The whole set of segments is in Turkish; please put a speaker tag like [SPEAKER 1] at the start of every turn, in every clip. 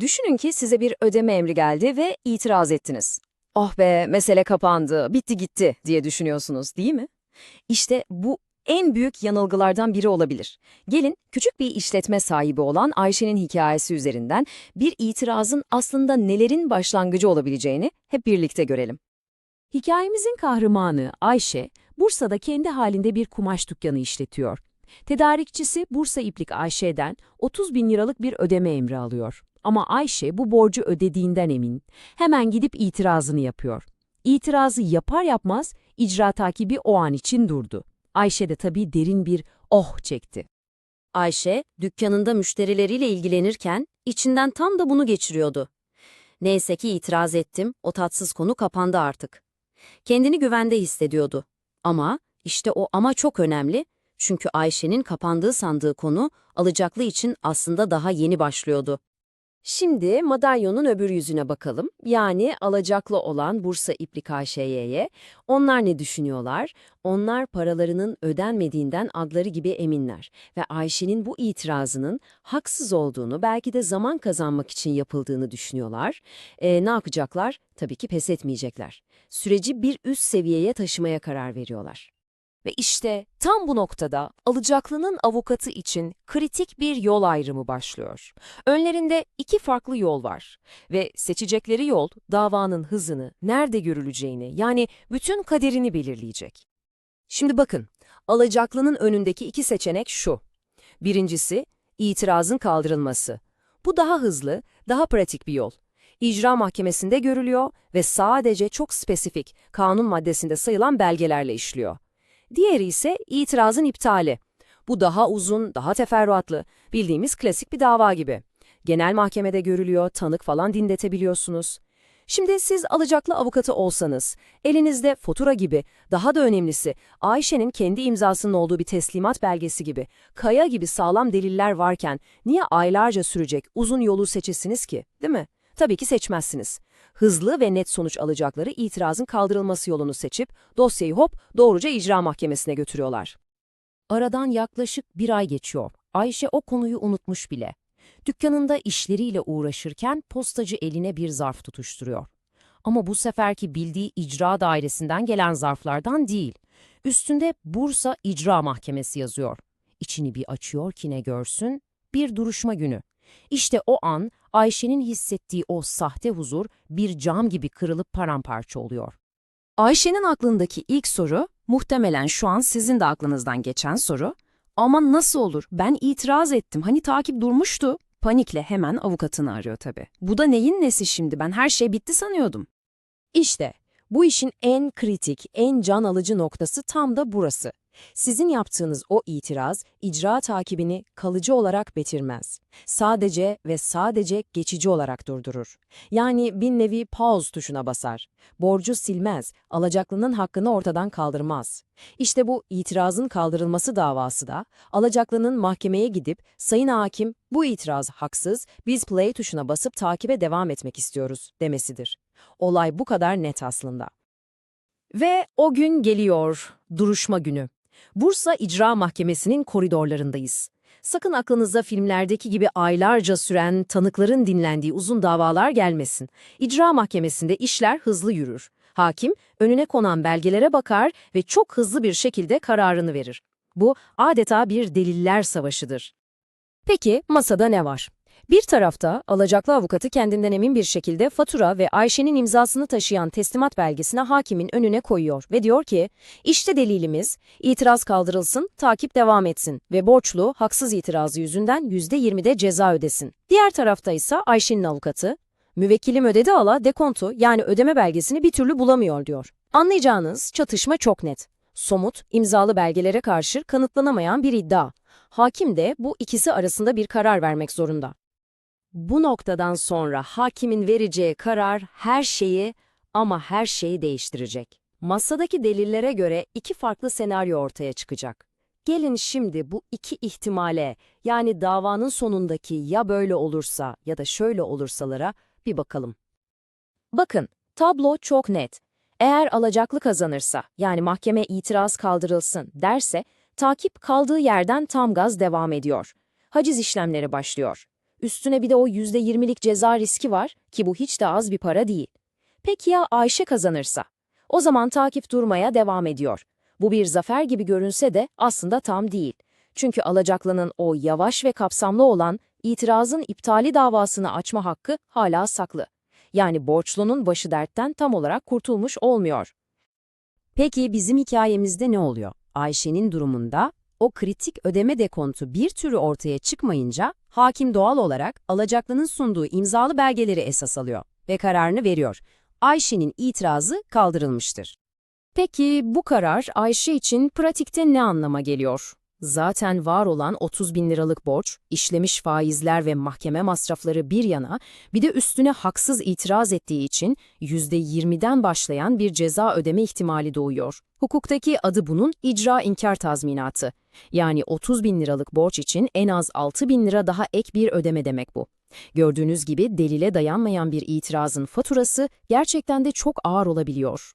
[SPEAKER 1] Düşünün ki size bir ödeme emri geldi ve itiraz ettiniz. Oh be, mesele kapandı, bitti gitti diye düşünüyorsunuz, değil mi? İşte bu en büyük yanılgılardan biri olabilir. Gelin küçük bir işletme sahibi olan Ayşe'nin hikayesi üzerinden bir itirazın aslında nelerin başlangıcı olabileceğini hep birlikte görelim.
[SPEAKER 2] Hikayemizin kahramanı Ayşe, Bursa'da kendi halinde bir kumaş dükkanı işletiyor. Tedarikçisi Bursa İplik Ayşe'den 30 bin liralık bir ödeme emri alıyor. Ama Ayşe bu borcu ödediğinden emin. Hemen gidip itirazını yapıyor. İtirazı yapar yapmaz icra takibi o an için durdu. Ayşe de tabii derin bir oh çekti.
[SPEAKER 3] Ayşe, dükkanında müşterileriyle ilgilenirken içinden tam da bunu geçiriyordu. Neyse ki itiraz ettim, o tatsız konu kapandı artık. Kendini güvende hissediyordu. Ama işte o ama çok önemli. Çünkü Ayşe'nin kapandığı sandığı konu alacaklı için aslında daha yeni başlıyordu.
[SPEAKER 1] Şimdi madalyonun öbür yüzüne bakalım. Yani alacaklı olan Bursa İplik AŞ'ye. Onlar ne düşünüyorlar? Onlar paralarının ödenmediğinden adları gibi eminler. Ve Ayşe'nin bu itirazının haksız olduğunu, belki de zaman kazanmak için yapıldığını düşünüyorlar. E, ne yapacaklar? Tabii ki pes etmeyecekler. Süreci bir üst seviyeye taşımaya karar veriyorlar.
[SPEAKER 2] Ve işte tam bu noktada alacaklının avukatı için kritik bir yol ayrımı başlıyor. Önlerinde iki farklı yol var ve seçecekleri yol davanın hızını, nerede görüleceğini yani bütün kaderini belirleyecek. Şimdi bakın, alacaklının önündeki iki seçenek şu. Birincisi, itirazın kaldırılması. Bu daha hızlı, daha pratik bir yol. İcra mahkemesinde görülüyor ve sadece çok spesifik, kanun maddesinde sayılan belgelerle işliyor. Diğeri ise itirazın iptali. Bu daha uzun, daha teferruatlı, bildiğimiz klasik bir dava gibi. Genel mahkemede görülüyor, tanık falan dinletebiliyorsunuz. Şimdi siz alacaklı avukatı olsanız, elinizde fatura gibi, daha da önemlisi Ayşe'nin kendi imzasının olduğu bir teslimat belgesi gibi, kaya gibi sağlam deliller varken niye aylarca sürecek uzun yolu seçesiniz ki, değil mi? Tabii ki seçmezsiniz. Hızlı ve net sonuç alacakları itirazın kaldırılması yolunu seçip dosyayı hop doğruca icra mahkemesine götürüyorlar. Aradan yaklaşık bir ay geçiyor. Ayşe o konuyu unutmuş bile. Dükkanında işleriyle uğraşırken postacı eline bir zarf tutuşturuyor. Ama bu seferki bildiği icra dairesinden gelen zarflardan değil. Üstünde Bursa İcra Mahkemesi yazıyor. İçini bir açıyor ki ne görsün? Bir duruşma günü. İşte o an Ayşe'nin hissettiği o sahte huzur bir cam gibi kırılıp paramparça oluyor. Ayşe'nin aklındaki ilk soru, muhtemelen şu an sizin de aklınızdan geçen soru, ama nasıl olur? Ben itiraz ettim. Hani takip durmuştu. Panikle hemen avukatını arıyor tabii. Bu da neyin nesi şimdi? Ben her şey bitti sanıyordum. İşte bu işin en kritik, en can alıcı noktası tam da burası. Sizin yaptığınız o itiraz icra takibini kalıcı olarak bitirmez. Sadece ve sadece geçici olarak durdurur. Yani bir nevi pause tuşuna basar. Borcu silmez, alacaklının hakkını ortadan kaldırmaz. İşte bu itirazın kaldırılması davası da alacaklının mahkemeye gidip sayın hakim bu itiraz haksız, biz play tuşuna basıp takibe devam etmek istiyoruz demesidir. Olay bu kadar net aslında. Ve o gün geliyor, duruşma günü. Bursa İcra Mahkemesi'nin koridorlarındayız. Sakın aklınıza filmlerdeki gibi aylarca süren tanıkların dinlendiği uzun davalar gelmesin. İcra Mahkemesi'nde işler hızlı yürür. Hakim önüne konan belgelere bakar ve çok hızlı bir şekilde kararını verir. Bu adeta bir deliller savaşıdır. Peki masada ne var? Bir tarafta alacaklı avukatı kendinden emin bir şekilde fatura ve Ayşe'nin imzasını taşıyan teslimat belgesini hakimin önüne koyuyor ve diyor ki, işte delilimiz, itiraz kaldırılsın, takip devam etsin ve borçlu haksız itirazı yüzünden %20'de ceza ödesin. Diğer tarafta ise Ayşe'nin avukatı, müvekkilim ödedi ala dekontu yani ödeme belgesini bir türlü bulamıyor diyor. Anlayacağınız çatışma çok net. Somut, imzalı belgelere karşı kanıtlanamayan bir iddia. Hakim de bu ikisi arasında bir karar vermek zorunda. Bu noktadan sonra hakimin vereceği karar her şeyi ama her şeyi değiştirecek. Masadaki delillere göre iki farklı senaryo ortaya çıkacak. Gelin şimdi bu iki ihtimale yani davanın sonundaki ya böyle olursa ya da şöyle olursalara bir bakalım. Bakın, tablo çok net. Eğer alacaklı kazanırsa, yani mahkeme itiraz kaldırılsın derse, takip kaldığı yerden tam gaz devam ediyor. Haciz işlemleri başlıyor. Üstüne bir de o %20'lik ceza riski var ki bu hiç de az bir para değil. Peki ya Ayşe kazanırsa? O zaman takip durmaya devam ediyor. Bu bir zafer gibi görünse de aslında tam değil. Çünkü alacaklının o yavaş ve kapsamlı olan itirazın iptali davasını açma hakkı hala saklı. Yani borçlunun başı dertten tam olarak kurtulmuş olmuyor.
[SPEAKER 3] Peki bizim hikayemizde ne oluyor? Ayşe'nin durumunda o kritik ödeme dekontu bir türlü ortaya çıkmayınca hakim doğal olarak alacaklının sunduğu imzalı belgeleri esas alıyor ve kararını veriyor. Ayşe'nin itirazı kaldırılmıştır.
[SPEAKER 2] Peki bu karar Ayşe için pratikte ne anlama geliyor? Zaten var olan 30 bin liralık borç, işlemiş faizler ve mahkeme masrafları bir yana, bir de üstüne haksız itiraz ettiği için %20'den başlayan bir ceza ödeme ihtimali doğuyor. Hukuktaki adı bunun icra inkar tazminatı. Yani 30 bin liralık borç için en az 6 bin lira daha ek bir ödeme demek bu. Gördüğünüz gibi delile dayanmayan bir itirazın faturası gerçekten de çok ağır olabiliyor.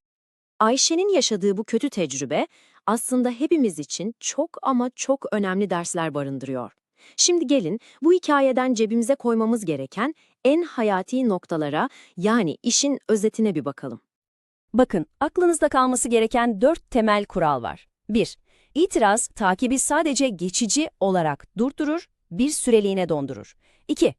[SPEAKER 3] Ayşe'nin yaşadığı bu kötü tecrübe aslında hepimiz için çok ama çok önemli dersler barındırıyor. Şimdi gelin bu hikayeden cebimize koymamız gereken en hayati noktalara yani işin özetine bir bakalım.
[SPEAKER 4] Bakın, aklınızda kalması gereken dört temel kural var. 1. İtiraz, takibi sadece geçici olarak durdurur, bir süreliğine dondurur. 2.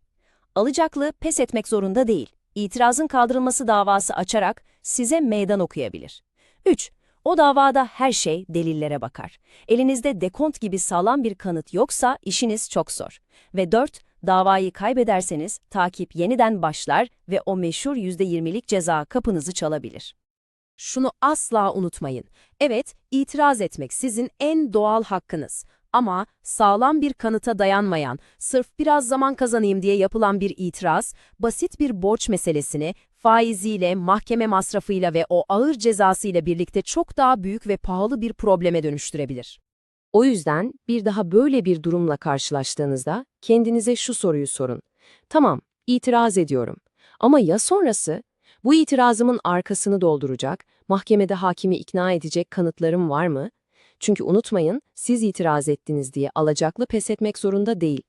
[SPEAKER 4] Alacaklı pes etmek zorunda değil. İtirazın kaldırılması davası açarak size meydan okuyabilir. 3. O davada her şey delillere bakar. Elinizde dekont gibi sağlam bir kanıt yoksa işiniz çok zor. Ve 4. Davayı kaybederseniz takip yeniden başlar ve o meşhur %20'lik ceza kapınızı çalabilir.
[SPEAKER 2] Şunu asla unutmayın. Evet, itiraz etmek sizin en doğal hakkınız. Ama sağlam bir kanıta dayanmayan, sırf biraz zaman kazanayım diye yapılan bir itiraz, basit bir borç meselesini faiziyle, mahkeme masrafıyla ve o ağır cezasıyla birlikte çok daha büyük ve pahalı bir probleme dönüştürebilir. O yüzden bir daha böyle bir durumla karşılaştığınızda kendinize şu soruyu sorun. Tamam, itiraz ediyorum. Ama ya sonrası? Bu itirazımın arkasını dolduracak, mahkemede hakimi ikna edecek kanıtlarım var mı? Çünkü unutmayın, siz itiraz ettiniz diye alacaklı pes etmek zorunda değil.